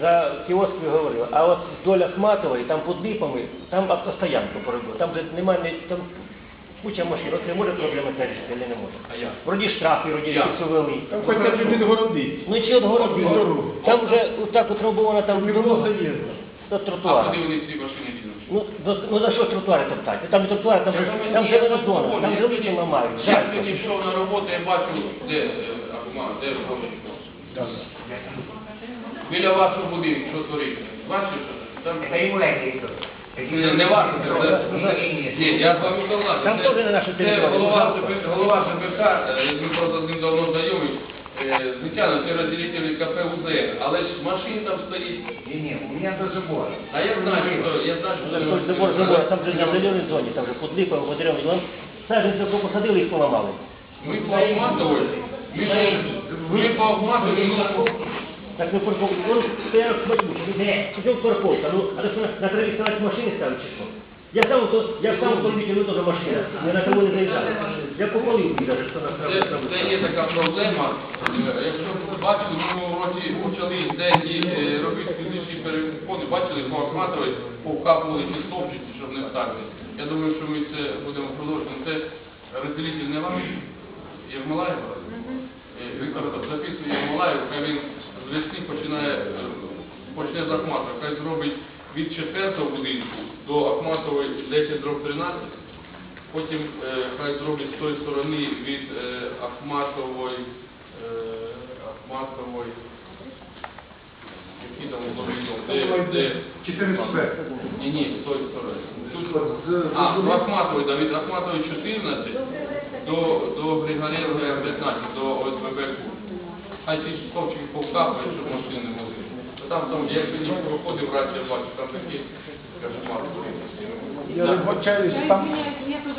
за кіоски говорив. А от доля Ахматової, там під липами, там автостоянку поробив. Там же немає, ні- там куча машин. От не може проблеми це рішити, не може. А як? Вроді штрафи, вроді Як? всі ввели. Там хоча б відгородить. Ну чи от городи, Дорогу. там вже так утрамбовано там Не було дорога заїзду. до А куди вони ці машини дінуть? Ну, до- ну за що тротуари топтати? Там і тротуари, там, же- там не зелена зона, там я жилиці ламають. Я сьогодні йшов на роботу, я бачу, де е, Ахмат, де Боженко. Біля вашого будинку, що твориться? Бачиш, що там... Это ему это Не, не ваше, це, це, ні, я з вами согласен. Там Це- теж не наша Це територія, голова, жалко. ЖБ голова ЖБК, е, ми просто з ним давно знайомі. Е, Звичайно, це розділителі КП УЗР, але ж машин там стоїть. Не, не, у меня тоже было. А я знаю, що, я знаю, що... Забор, забор, забор, там же на зеленій зоні, там же під липом, під деревом, вон саженці тако посадили, їх поламали. Ми по Ахматовой, ми, ми по ми Так ми парковку, вон стояв смачніше, де, тут парковка, ну, а то що на, траві ставити машини ставить чи що? Я сам, то, я сам автомобіль, ви теж машина, я на кого не заїжджав. Я попалив їх даже, що на траві це є така проблема. Е, Якщо ви бачили, в минулому році почали деякі е, робити фізичні переходи, бачили по Ахматовій, повкапували ці стовпчики, щоб не вставити. Я думаю, що ми це будемо продовжувати. Це розділитель не ваш, Єрмолаєв. Е, Віктор записує Єрмолаєв, хай він з весни починає, е, почне з Ахматова, хай зробить від 4 будинку до Ахматової 10 дроб 13, Потім е, хай зроблять з тої сторони від е, Ахматової, е, Ахматової, які там угловий дом, де, де, 14 ні, ні, з тої сторони. Тут, а, до Ахматової, да, від Ахматової 14 до, до Григорєва 15, до ОСББ. Хай ці стовпчики повкапають, щоб машини не могли. Там, там, я сьогодні проходив, радше бачу, там такі, кошмар. Я вибачаюсь, там